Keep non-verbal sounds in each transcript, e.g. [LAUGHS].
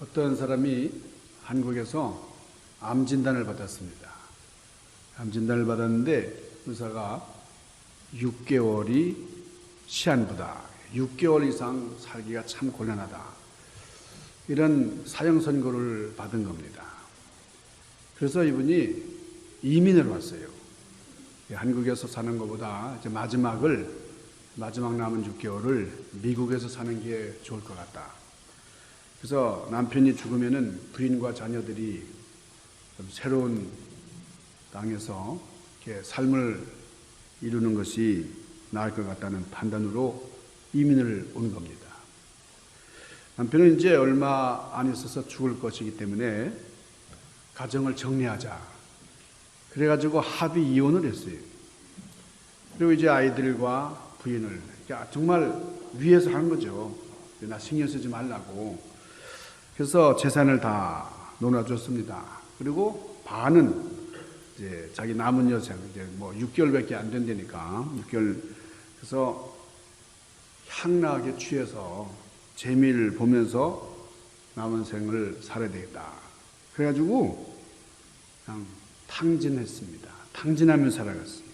어떤 사람이 한국에서 암 진단을 받았습니다. 암 진단을 받았는데 의사가 6개월이 시한부다. 6개월 이상 살기가 참 곤란하다. 이런 사형 선고를 받은 겁니다. 그래서 이분이 이민을 왔어요. 한국에서 사는 것보다 이제 마지막을 마지막 남은 6개월을 미국에서 사는 게 좋을 것 같다. 그래서 남편이 죽으면은 부인과 자녀들이 좀 새로운 땅에서 이렇게 삶을 이루는 것이 나을 것 같다는 판단으로 이민을 온 겁니다. 남편은 이제 얼마 안 있어서 죽을 것이기 때문에 가정을 정리하자. 그래가지고 합의 이혼을 했어요. 그리고 이제 아이들과 부인을 정말 위에서 한 거죠. 나 신경 쓰지 말라고. 그래서 재산을 다 논아줬습니다. 그리고 반은 이제 자기 남은 여생 이제 뭐 6개월밖에 안 된다니까 6개월 그래서 향락에 취해서 재미를 보면서 남은 생을 살아야 되겠다. 그래가지고 그냥 탕진했습니다. 탕진하며 살아갔어요.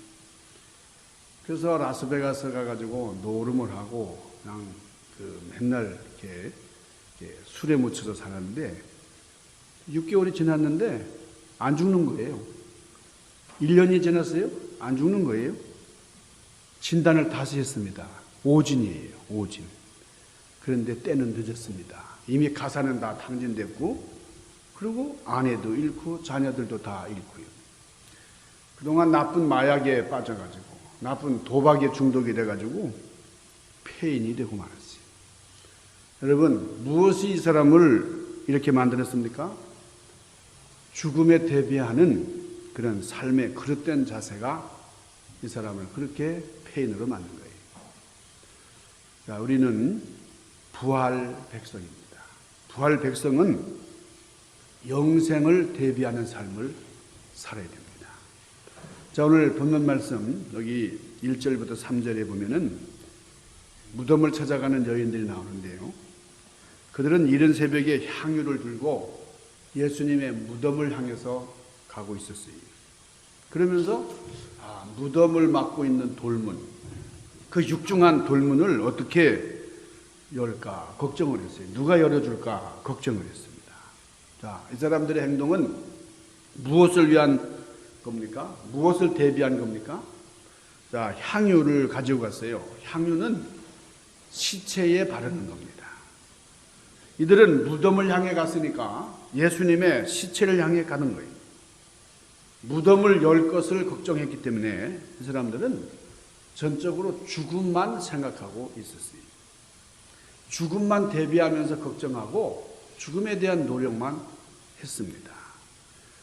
그래서 라스베가스 가가지고 노름을 하고 그냥 그 맨날 이렇게, 술에 묻혀서 살았는데 6개월이 지났는데 안 죽는 거예요. 1년이 지났어요? 안 죽는 거예요. 진단을 다시 했습니다. 오진이에요. 오진. 그런데 때는 늦었습니다. 이미 가사는 다 탕진됐고 그리고 아내도 잃고 자녀들도 다 잃고요. 그동안 나쁜 마약에 빠져가지고 나쁜 도박에 중독이 돼가지고 폐인이 되고 말았어요. 여러분 무엇이 이 사람을 이렇게 만들었습니까? 죽음에 대비하는 그런 삶의 그릇된 자세가 이 사람을 그렇게 폐인으로 만든 거예요. 자, 우리는 부활 백성입니다. 부활 백성은 영생을 대비하는 삶을 살아야 됩니다. 자, 오늘 본문 말씀 여기 1절부터 3절에 보면은 무덤을 찾아가는 여인들이 나오는데요. 그들은 이른 새벽에 향유를 들고 예수님의 무덤을 향해서 가고 있었어요. 그러면서 아, 무덤을 막고 있는 돌문, 그 육중한 돌문을 어떻게 열까 걱정을 했어요. 누가 열어줄까 걱정을 했습니다. 자, 이 사람들의 행동은 무엇을 위한 겁니까? 무엇을 대비한 겁니까? 자, 향유를 가지고 갔어요. 향유는 시체에 바르는 겁니다. 이들은 무덤을 향해 갔으니까 예수님의 시체를 향해 가는 거예요. 무덤을 열 것을 걱정했기 때문에 이 사람들은 전적으로 죽음만 생각하고 있었어요. 죽음만 대비하면서 걱정하고 죽음에 대한 노력만 했습니다.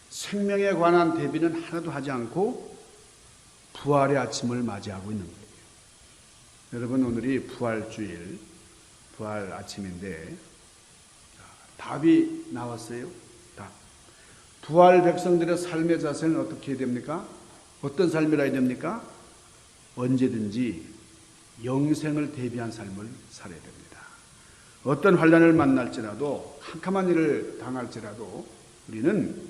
생명에 관한 대비는 하나도 하지 않고 부활의 아침을 맞이하고 있는 거예요. 여러분 오늘이 부활주일, 부활 아침인데 답이 나왔어요. 답. 부활 백성들의 삶의 자세는 어떻게 됩니까? 어떤 삶이라 됩니까? 언제든지 영생을 대비한 삶을 살아야 됩니다. 어떤 환란을 만날지라도 캄캄한 일을 당할지라도 우리는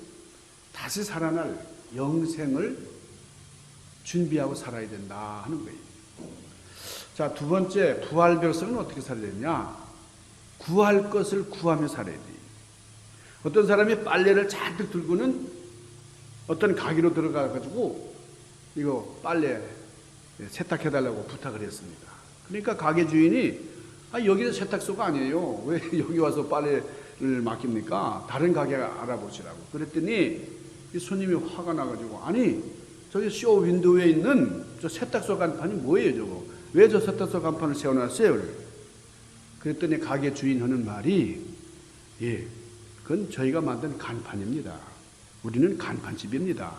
다시 살아날 영생을 준비하고 살아야 된다 하는 거예요. 자, 두 번째 부활 백성은 어떻게 살아야 되냐? 구할 것을 구하며 살아야 돼. 어떤 사람이 빨래를 잔뜩 들고는 어떤 가게로 들어가 가지고 이거 빨래 세탁해 달라고 부탁을 했습니다. 그러니까 가게 주인이 아, 여기는 세탁소가 아니에요. 왜 여기 와서 빨래를 맡깁니까? 다른 가게 알아보시라고. 그랬더니 이 손님이 화가 나가지고 아니 저기 쇼 윈도우에 있는 저 세탁소 간판이 뭐예요 저거? 왜 저 세탁소 간판을 세워놨어요? 그랬더니 가게 주인 하는 말이 예, 그건 저희가 만든 간판입니다. 우리는 간판집입니다.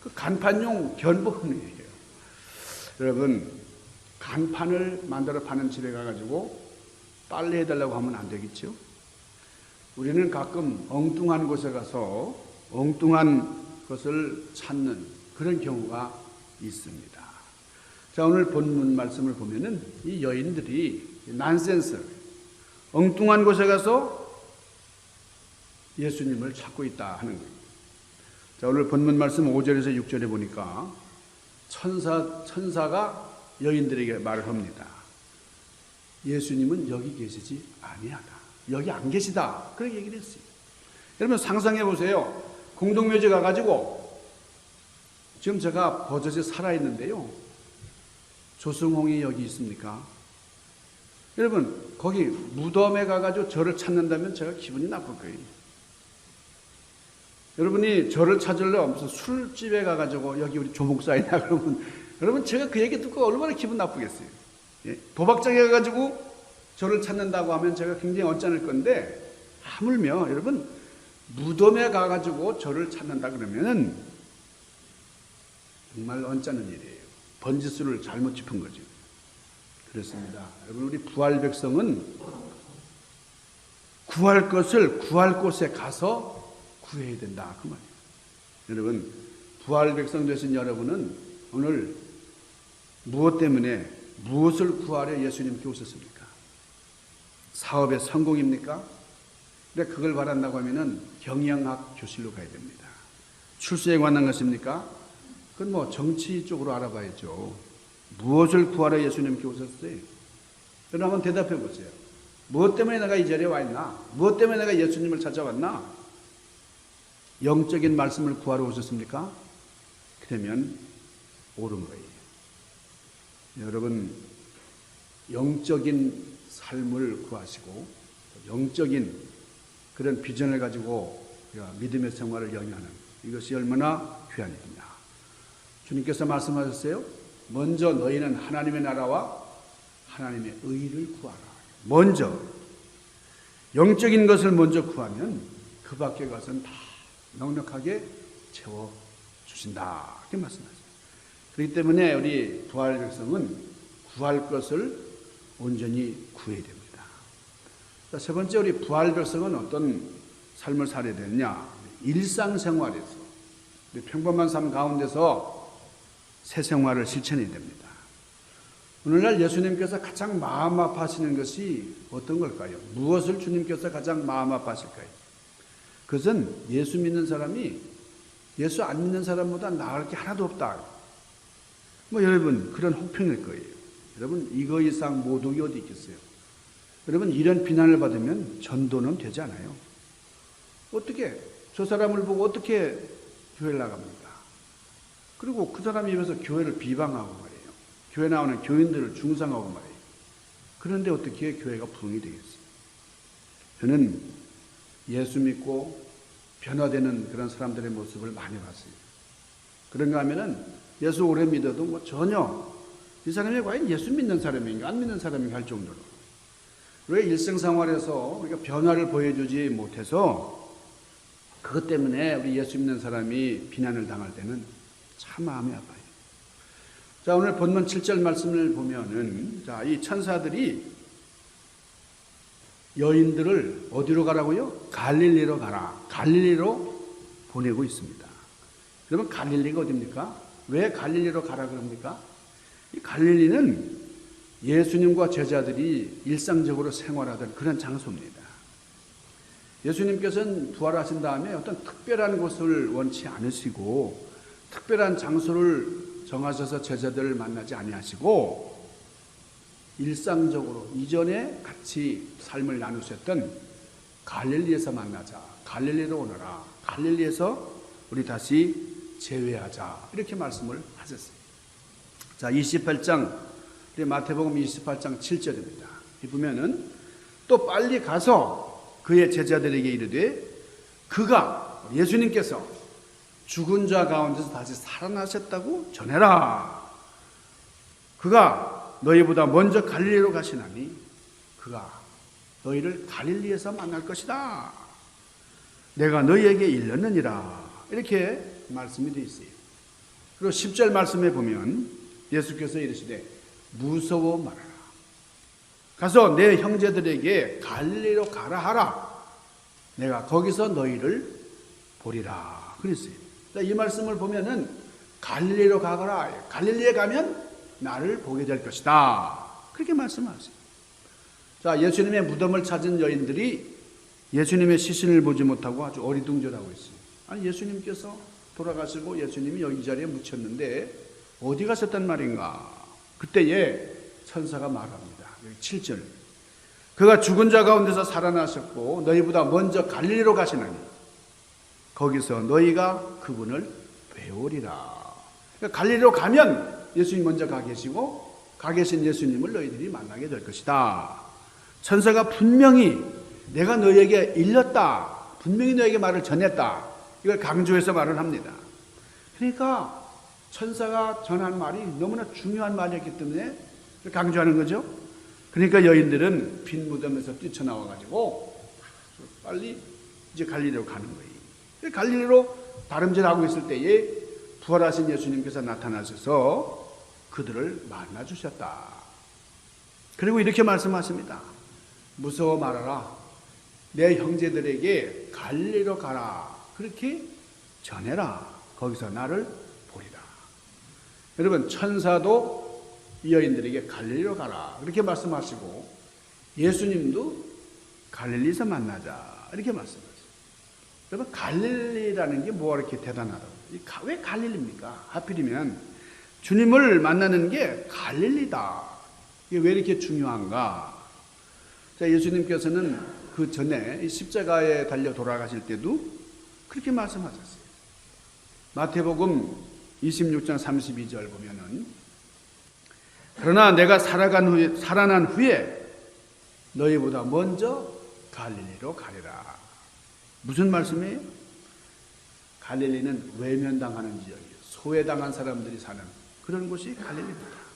그 간판용 견본이에요. 여러분 간판을 만들어 파는 집에 가가지고 빨래 해달라고 하면 안 되겠죠? 우리는 가끔 엉뚱한 곳에 가서 엉뚱한 것을 찾는 그런 경우가 있습니다. 자, 오늘 본문 말씀을 보면은 이 여인들이 난센스, 엉뚱한 곳에 가서 예수님을 찾고 있다 하는 거예요. 자, 오늘 본문 말씀 5절에서 6절에 보니까 천사, 천사가 여인들에게 말을 합니다. 예수님은 여기 계시지 아니하다. 여기 안 계시다. 그렇게 얘기를 했어요. 여러분 상상해 보세요. 공동묘지 가가지고 지금 제가 버젓이 살아있는데요. 조승홍이 여기 있습니까? 여러분 거기 무덤에 가가지고 저를 찾는다면 제가 기분이 나쁠 거예요. 여러분이 저를 찾으려 무슨 술집에 가가지고 여기 우리 조목사이냐 [LAUGHS] 그러면 여러분 제가 그 얘기 듣고 얼마나 기분 나쁘겠어요. 예? 도박장에 가가지고 저를 찾는다고 하면 제가 굉장히 언짢을 건데 하물며 여러분 무덤에 가가지고 저를 찾는다 그러면은 정말 언짢은 일이에요. 번지수를 잘못 짚은 거죠. 그렇습니다. 여러분 우리 부활 백성은 구할 것을 구할 곳에 가서 구해야 된다 그 말이에요. 여러분 부활 백성 되신 여러분은 오늘 무엇 때문에 무엇을 구하려 예수님께 오셨습니까? 사업의 성공입니까? 근데 그걸 바란다고 하면은 경영학 교실로 가야 됩니다. 출세에 관한 것입니까? 그건 뭐 정치 쪽으로 알아봐야죠. 무엇을 구하러 예수님께 오셨어요? 여러분 한번 대답해 보세요. 무엇 때문에 내가 이 자리에 와 있나? 무엇 때문에 내가 예수님을 찾아왔나? 영적인 말씀을 구하러 오셨습니까? 그러면 옳은 거예요. 여러분, 영적인 삶을 구하시고, 영적인 그런 비전을 가지고 믿음의 생활을 영위하는 이것이 얼마나 귀한 일이냐. 주님께서 말씀하셨어요. 먼저 너희는 하나님의 나라와 하나님의 의를 구하라. 먼저 영적인 것을 먼저 구하면 그 밖의 것은 다 넉넉하게 채워 주신다. 이렇게 말씀하세요. 그렇기 때문에 우리 부활 백성은 구할 것을 온전히 구해야 됩니다. 자, 세 번째 우리 부활 백성은 어떤 삶을 살아야 되느냐? 일상생활에서 평범한 삶 가운데서 새 생활을 실천해야 됩니다. 오늘날 예수님께서 가장 마음 아파하시는 것이 어떤 걸까요? 무엇을 주님께서 가장 마음 아파하실까요? 그것은 예수 믿는 사람이 예수 안 믿는 사람보다 나을 게 하나도 없다. 뭐 여러분 그런 혹평일 거예요. 여러분 이거 이상 모독이 어디 있겠어요? 여러분 이런 비난을 받으면 전도는 되지 않아요. 어떻게 저 사람을 보고 어떻게 교회를 나갑니까? 그리고 그 사람 입에서 교회를 비방하고 말이에요. 교회 나오는 교인들을 중상하고 말이에요. 그런데 어떻게 교회가 부흥이 되겠어요? 저는 예수 믿고 변화되는 그런 사람들의 모습을 많이 봤어요. 그런가 하면은 예수 오래 믿어도 뭐 전혀 이 사람이 과연 예수 믿는 사람인가 안 믿는 사람인가 할 정도로 왜 일생생활에서 우리가 변화를 보여주지 못해서 그것 때문에 우리 예수 믿는 사람이 비난을 당할 때는 참 마음이 아파요. 자, 오늘 본문 7절 말씀을 보면은 자, 이 천사들이 여인들을 어디로 가라고요? 갈릴리로 가라. 갈릴리로 보내고 있습니다. 그러면 갈릴리가 어디입니까? 왜 갈릴리로 가라 그럽니까? 이 갈릴리는 예수님과 제자들이 일상적으로 생활하던 그런 장소입니다. 예수님께서는 부활하신 다음에 어떤 특별한 곳을 원치 않으시고 특별한 장소를 정하셔서 제자들을 만나지 아니하시고 일상적으로 이전에 같이 삶을 나누셨던 갈릴리에서 만나자. 갈릴리로 오너라. 갈릴리에서 우리 다시 재회하자. 이렇게 말씀을 하셨어요. 자, 28장 우리 마태복음 28장 7절입니다. 이 보면은 또 빨리 가서 그의 제자들에게 이르되 그가 예수님께서 죽은 자 가운데서 다시 살아나셨다고 전해라. 그가 너희보다 먼저 갈릴리로 가시나니 그가 너희를 갈릴리에서 만날 것이다. 내가 너희에게 일렀느니라. 이렇게 말씀이 되어 있어요. 그리고 10절 말씀에 보면 예수께서 이르시되 무서워 말하라. 가서 내 형제들에게 갈릴리로 가라 하라. 내가 거기서 너희를 보리라. 그랬어요. 이 말씀을 보면은 갈릴리로 가거라. 갈릴리에 가면 나를 보게 될 것이다. 그렇게 말씀하세요. 자, 예수님의 무덤을 찾은 여인들이 예수님의 시신을 보지 못하고 아주 어리둥절하고 있어요. 아니 예수님께서 돌아가시고 예수님이 여기 자리에 묻혔는데 어디 가셨단 말인가? 그때에 천사가 말합니다. 여기 7절. 그가 죽은 자 가운데서 살아나셨고 너희보다 먼저 갈릴리로 가시나니 거기서 너희가 그분을 배우리라. 그러니까 갈릴리로 가면 예수님 먼저 가 계시고 가 계신 예수님을 너희들이 만나게 될 것이다. 천사가 분명히 내가 너에게 일렀다. 분명히 너에게 말을 전했다. 이걸 강조해서 말을 합니다. 그러니까 천사가 전한 말이 너무나 중요한 말이었기 때문에 강조하는 거죠. 그러니까 여인들은 빈 무덤에서 뛰쳐나와 가지고 빨리 이제 갈릴리로 가는 거예요. 갈릴리로 다름질하고 있을 때에 부활하신 예수님께서 나타나셔서 그들을 만나 주셨다. 그리고 이렇게 말씀하십니다. 무서워 말아라. 내 형제들에게 갈릴리로 가라. 그렇게 전해라. 거기서 나를 보리라. 여러분 천사도 이 여인들에게 갈릴리로 가라. 그렇게 말씀하시고 예수님도 갈릴리에서 만나자. 이렇게 말씀하세요. 여러분 갈릴리라는 게 뭐가 이렇게 대단하다고? 왜 갈릴리입니까? 하필이면 주님을 만나는 게 갈릴리다. 이게 왜 이렇게 중요한가? 자, 예수님께서는 그 전에 십자가에 달려 돌아가실 때도 그렇게 말씀하셨어요. 마태복음 26장 32절 보면은 그러나 내가 살아간 후에 살아난 후에 너희보다 먼저 갈릴리로 가리라. 무슨 말씀이에요? 갈릴리는 외면당하는 지역이에요. 소외당한 사람들이 사는 그런 곳이 갈릴리입니다.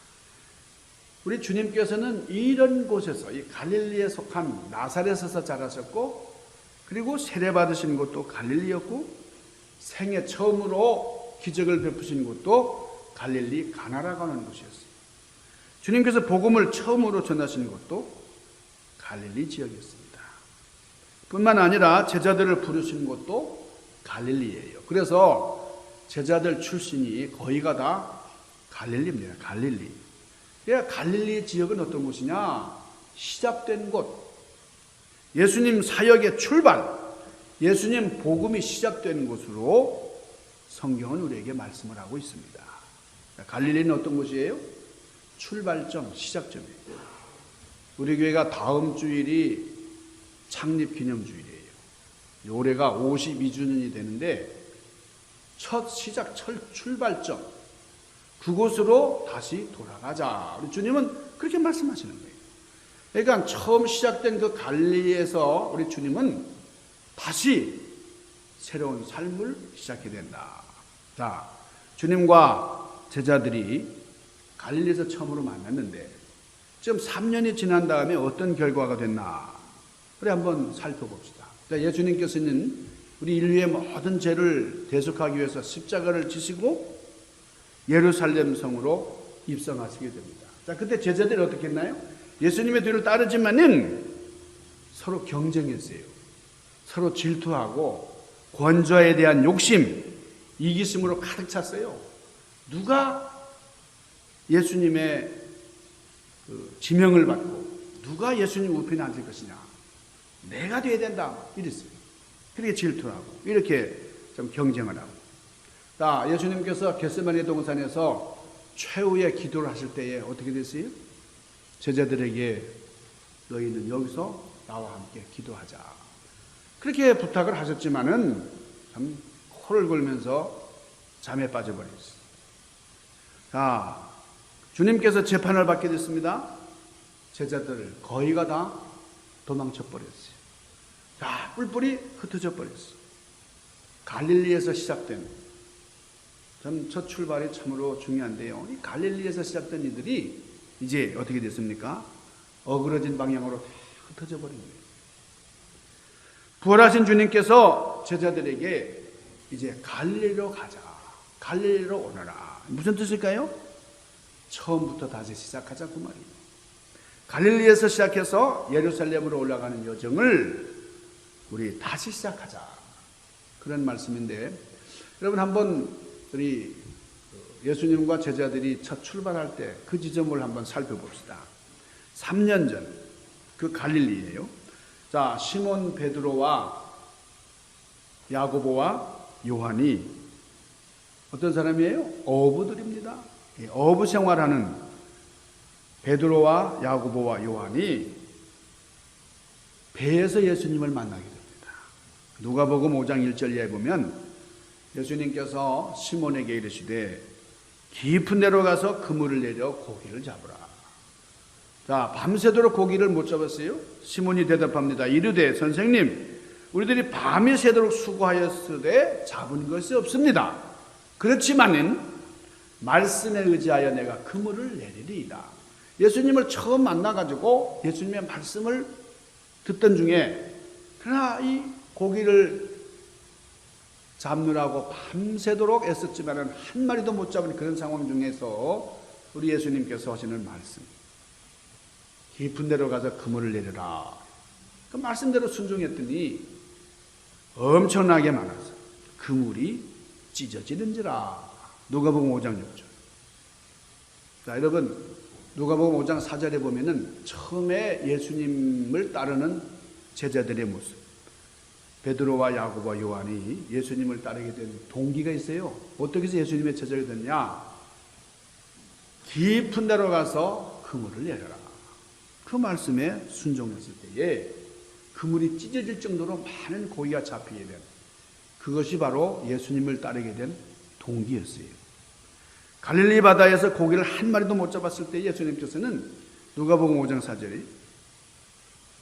우리 주님께서는 이런 곳에서 이 갈릴리에 속한 나사렛에서 자라셨고 그리고 세례 받으신 곳도 갈릴리였고 생애 처음으로 기적을 베푸신 곳도 갈릴리 가나라고 하는 곳이었어요. 주님께서 복음을 처음으로 전하신 곳도 갈릴리 지역이었습니다. 뿐만 아니라 제자들을 부르신 곳도 갈릴리예요. 그래서 제자들 출신이 거의가 다 갈릴리입니다. 갈릴리. 그러니까 갈릴리 지역은 어떤 곳이냐? 시작된 곳. 예수님 사역의 출발, 예수님 복음이 시작된 곳으로 성경은 우리에게 말씀을 하고 있습니다. 갈릴리는 어떤 곳이에요? 출발점, 시작점이에요. 우리 교회가 다음 주일이 창립 기념 주일이에요. 올해가 52주년이 되는데 첫 시작, 첫 출발점, 그곳으로 다시 돌아가자. 우리 주님은 그렇게 말씀하시는 거예요. 그러니까 처음 시작된 그 갈릴리에서 우리 주님은 다시 새로운 삶을 시작해야 된다. 자, 주님과 제자들이 갈릴리에서 처음으로 만났는데 지금 3년이 지난 다음에 어떤 결과가 됐나? 그래 한번 살펴봅시다. 자, 예수님께서는 우리 인류의 모든 죄를 대속하기 위해서 십자가를 지시고 예루살렘 성으로 입성하시게 됩니다. 자, 그때 제자들이 어떻게 했나요? 예수님의 뒤를 따르지만은 서로 경쟁했어요. 서로 질투하고 권좌에 대한 욕심, 이기심으로 가득 찼어요. 누가 예수님의 그 지명을 받고 누가 예수님 우편에 앉을 것이냐? 내가 돼야 된다. 이랬어요. 그렇게 질투하고 이렇게 좀 경쟁을 하고. 자, 예수님께서 겟세마네 동산에서 최후의 기도를 하실 때에 어떻게 됐어요? 제자들에게 너희는 여기서 나와 함께 기도하자. 그렇게 부탁을 하셨지만은 참 코를 골면서 잠에 빠져버렸어요. 자, 주님께서 재판을 받게 됐습니다. 제자들 거의가 다 도망쳐 버렸어요. 자, 뿔뿔이 흩어져 버렸어요. 갈릴리에서 시작된 첫 출발이 참으로 중요한데요. 이 갈릴리에서 시작된 이들이 이제 어떻게 됐습니까? 어그러진 방향으로 흩어져 버린 거예요. 부활하신 주님께서 제자들에게 이제 갈릴리로 가자. 갈릴리로 오너라. 무슨 뜻일까요? 처음부터 다시 시작하자 그 말이에요. 갈릴리에서 시작해서 예루살렘으로 올라가는 여정을 우리 다시 시작하자. 그런 말씀인데 여러분 한번 우리 예수님과 제자들이 첫 출발할 때 그 지점을 한번 살펴봅시다. 3년 전 그 갈릴리예요. 자, 시몬 베드로와 야고보와 요한이 어떤 사람이에요? 어부들입니다. 이 어부 생활하는 베드로와 야고보와 요한이 배에서 예수님을 만나게 됩니다. 누가복음 5장 1절에 보면 예수님께서 시몬에게 이르시되 깊은 데로 가서 그물을 내려 고기를 잡으라. 자, 밤새도록 고기를 못 잡았어요? 시몬이 대답합니다. 이르되 선생님, 우리들이 밤이 새도록 수고하였으되 잡은 것이 없습니다. 그렇지만은 말씀에 의지하여 내가 그물을 내리리이다. 예수님을 처음 만나가지고 예수님의 말씀을 듣던 중에 그러나 이 고기를 잡느라고 밤새도록 애썼지만은 한 마리도 못 잡은 그런 상황 중에서 우리 예수님께서 하시는 말씀. 깊은 데로 가서 그물을 내려라. 그 말씀대로 순종했더니 엄청나게 많아서 그물이 찢어지는지라. 누가복음 5장 6절. 자, 여러분 누가복음 5장 4절에 보면은 처음에 예수님을 따르는 제자들의 모습. 베드로와 야고보와 요한이 예수님을 따르게 된 동기가 있어요. 어떻게 해서 예수님의 제자가 됐냐? 깊은 데로 가서 그물을 내려라. 그 말씀에 순종했을 때에 그물이 찢어질 정도로 많은 고기가 잡히게 된 그것이 바로 예수님을 따르게 된 동기였어요. 갈릴리 바다에서 고기를 한 마리도 못 잡았을 때 예수님께서는 누가복음 5장 4절에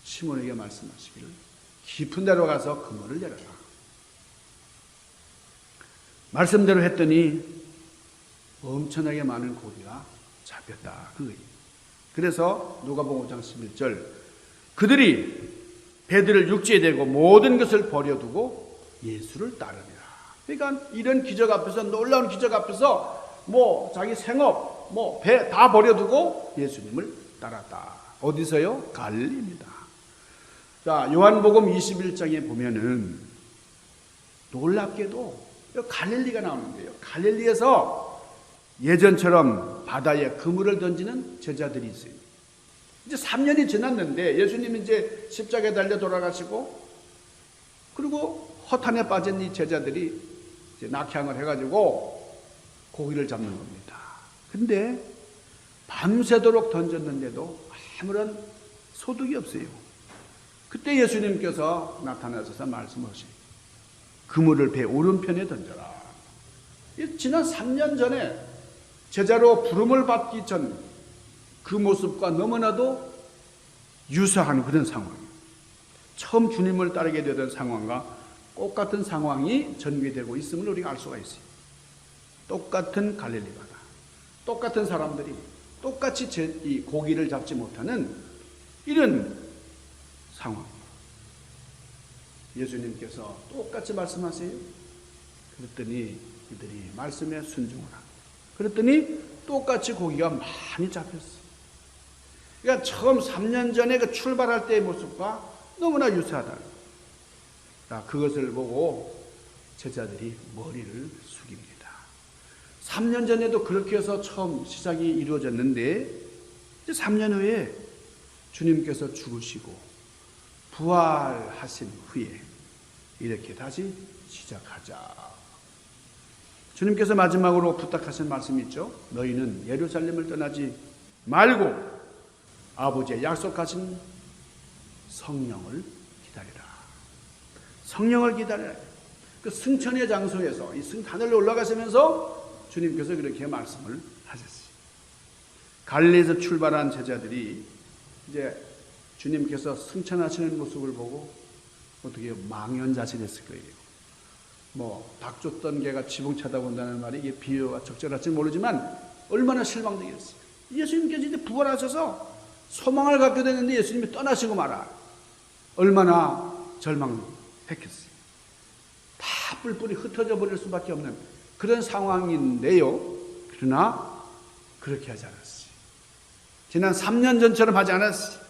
시몬에게 말씀하시기를 깊은 데로 가서 그물을 내려라. 말씀대로 했더니 엄청나게 많은 고기가 잡혔다. 그거예요. 그래서 누가복음 5장 11절 그들이 배들을 육지에 대고 모든 것을 버려두고 예수를 따르니라. 그러니까 이런 기적 앞에서 놀라운 기적 앞에서 뭐 자기 생업 뭐 배 다 버려두고 예수님을 따랐다. 어디서요? 갈릴리입니다. 자, 요한복음 21장에 보면은 놀랍게도 갈릴리가 나오는데요. 갈릴리에서 예전처럼 바다에 그물을 던지는 제자들이 있어요. 이제 3년이 지났는데 예수님이 이제 십자가에 달려 돌아가시고 그리고 허탄에 빠진 이 제자들이 이제 낙향을 해가지고 고기를 잡는 겁니다. 근데 밤새도록 던졌는데도 아무런 소득이 없어요. 그때 예수님께서 나타나셔서 말씀하시니 그물을 배 오른편에 던져라. 지난 3년 전에 제자로 부름을 받기 전 그 모습과 너무나도 유사한 그런 상황이에요. 처음 주님을 따르게 되던 상황과 똑같은 상황이 전개되고 있음을 우리가 알 수가 있어요. 똑같은 갈릴리 바다, 똑같은 사람들이 똑같이 제, 이 고기를 잡지 못하는 이런 상황. 예수님께서 똑같이 말씀하세요. 그랬더니 이들이 말씀에 순종을 하고 그랬더니 똑같이 고기가 많이 잡혔어. 그러니까 처음 3년 전에 그 출발할 때의 모습과 너무나 유사하다. 자, 그것을 보고 제자들이 머리를 숙입니다. 3년 전에도 그렇게 해서 처음 시작이 이루어졌는데, 이제 3년 후에 주님께서 죽으시고, 부활하신 후에 이렇게 다시 시작하자. 주님께서 마지막으로 부탁하신 말씀이 있죠. 너희는 예루살렘을 떠나지 말고 아버지의 약속하신 성령을 기다리라. 성령을 기다리라. 그 승천의 장소에서 이 승 하늘로 올라가시면서 주님께서 그렇게 말씀을 하셨어요. 갈리에서 출발한 제자들이 이제 주님께서 승천하시는 모습을 보고 어떻게 망연자실했을 거예요. 뭐, 닭 쫓던 개가 지붕 쳐다본다는 말이 이게 비유가 적절할지 모르지만 얼마나 실망되겠어요. 예수님께서 이제 부활하셔서 소망을 갖게 되는데 예수님이 떠나시고 말아. 얼마나 절망했겠어요. 다 뿔뿔이 흩어져 버릴 수밖에 없는 그런 상황인데요. 그러나 그렇게 하지 않았어요. 지난 3년 전처럼 하지 않았어요.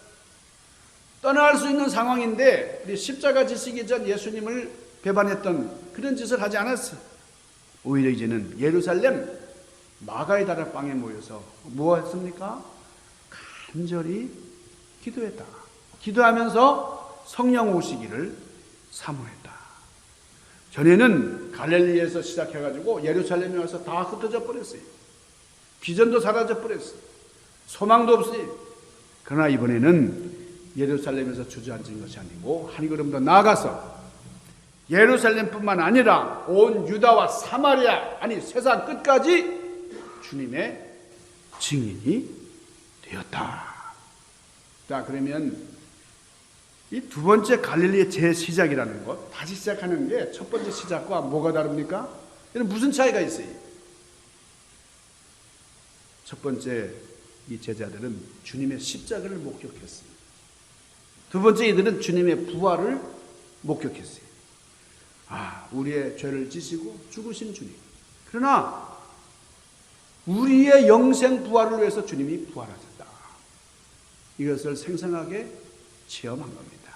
떠날 수 있는 상황인데 우리 십자가 지시기 전 예수님을 배반했던 그런 짓을 하지 않았어요. 오히려 이제는 예루살렘 마가의 다락방에 모여서 뭐 했습니까? 간절히 기도했다. 기도하면서 성령 오시기를 사모했다. 전에는 갈릴리에서 시작해가지고 예루살렘에 와서 다 흩어져 버렸어요. 비전도 사라져 버렸어요. 소망도 없어요. 그러나 이번에는 예루살렘에서 주저앉은 것이 아니고 한 걸음 더 나아가서 예루살렘뿐만 아니라 온 유다와 사마리아 아니 세상 끝까지 주님의 증인이 되었다. 자 그러면 이 두 번째 갈릴리의 재시작이라는 것 다시 시작하는 게 첫 번째 시작과 뭐가 다릅니까? 이는 무슨 차이가 있어요? 첫 번째 이 제자들은 주님의 십자가를 목격했어요. 두 번째 이들은 주님의 부활을 목격했어요. 아, 우리의 죄를 지시고 죽으신 주님. 그러나 우리의 영생 부활을 위해서 주님이 부활하셨다. 이것을 생생하게 체험한 겁니다.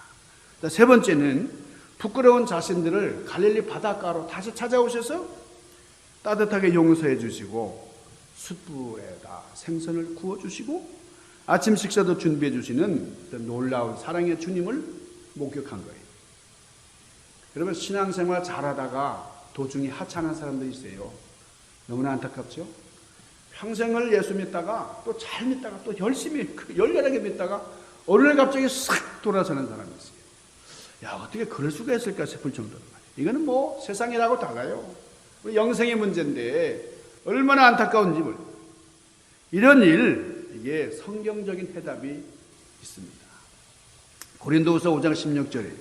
자, 세 번째는 부끄러운 자신들을 갈릴리 바닷가로 다시 찾아오셔서 따뜻하게 용서해 주시고 숯불에다 생선을 구워 주시고 아침 식사도 준비해 주시는 그 놀라운 사랑의 주님을 목격한 거예요. 여러분 신앙생활 잘하다가 도중에 하찮은 사람도 있어요. 너무나 안타깝죠? 평생을 예수 믿다가 또 잘 믿다가 또 열심히 그 열렬하게 믿다가 어느 날 갑자기 싹 돌아서는 사람이 있어요. 야 어떻게 그럴 수가 있을까 싶을 정도로. 이거는 뭐 세상이라고 달라요. 영생의 문제인데 얼마나 안타까운지 몰라요. 이런 일 이게 성경적인 해답이 있습니다. 고린도후서 5장 16절에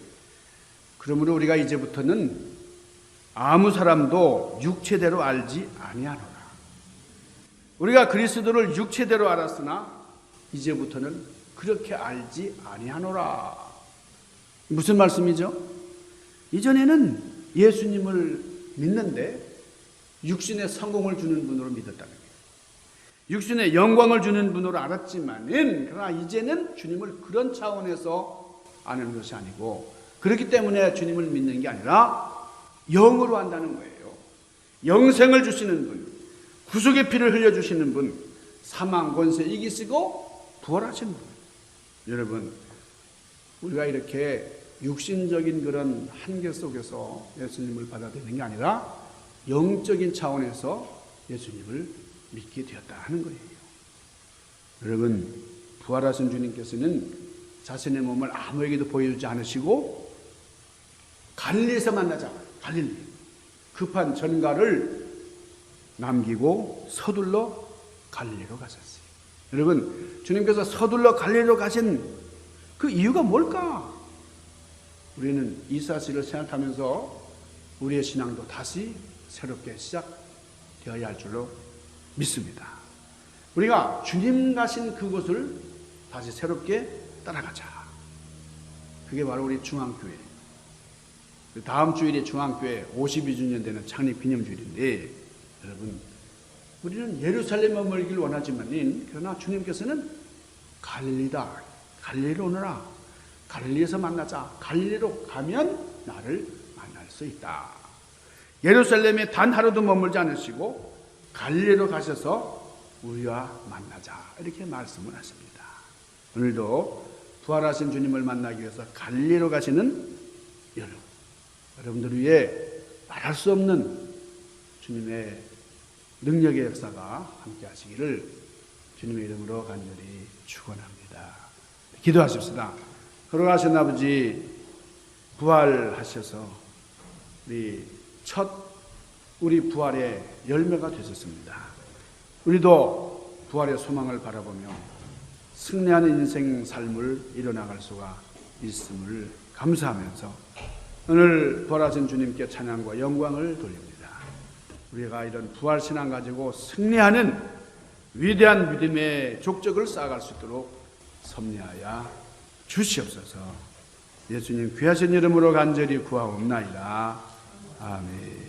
그러므로 우리가 이제부터는 아무 사람도 육체대로 알지 아니하노라. 우리가 그리스도를 육체대로 알았으나 이제부터는 그렇게 알지 아니하노라. 무슨 말씀이죠? 이전에는 예수님을 믿는데 육신의 성공을 주는 분으로 믿었다는. 육신의 영광을 주는 분으로 알았지만은 그러나 이제는 주님을 그런 차원에서 아는 것이 아니고 그렇기 때문에 주님을 믿는 게 아니라 영으로 한다는 거예요. 영생을 주시는 분, 구속의 피를 흘려 주시는 분, 사망 권세 이기시고 부활하신 분. 여러분, 우리가 이렇게 육신적인 그런 한계 속에서 예수님을 받아들이는 게 아니라 영적인 차원에서 예수님을 믿게 되었다 하는 거예요. 여러분, 부활하신 주님께서는 자신의 몸을 아무에게도 보여주지 않으시고 갈릴리에서 만나자. 갈릴리. 급한 전가를 남기고 서둘러 갈릴리로 가셨어요. 여러분, 주님께서 서둘러 갈릴리로 가신 그 이유가 뭘까? 우리는 이 사실을 생각하면서 우리의 신앙도 다시 새롭게 시작되어야 할 줄로 믿습니다. 우리가 주님 가신 그곳을 다시 새롭게 따라가자. 그게 바로 우리 중앙교회. 다음 주일이 중앙교회 52주년 되는 창립 기념주일인데 여러분 우리는 예루살렘에 머물기를 원하지만 그러나 주님께서는 갈릴리다. 갈릴리로 오너라. 갈릴리에서 만나자. 갈릴리로 가면 나를 만날 수 있다. 예루살렘에 단 하루도 머물지 않으시고 갈릴리로 가셔서 우리와 만나자. 이렇게 말씀을 하십니다. 오늘도 부활하신 주님을 만나기 위해서 갈릴리로 가시는 여러분, 여러분들 위해 말할 수 없는 주님의 능력의 역사가 함께 하시기를 주님의 이름으로 간절히 축원합니다. 기도하십시다. 걸어가신 아버지 부활하셔서 우리 첫 우리 부활의 열매가 되셨습니다. 우리도 부활의 소망을 바라보며 승리하는 인생 삶을 이뤄나갈 수가 있음을 감사하면서 오늘 부활하신 주님께 찬양과 영광을 돌립니다. 우리가 이런 부활 신앙 가지고 승리하는 위대한 믿음의 족적을 쌓아갈 수 있도록 섭리하여 주시옵소서. 예수님 귀하신 이름으로 간절히 구하옵나이다. 아멘.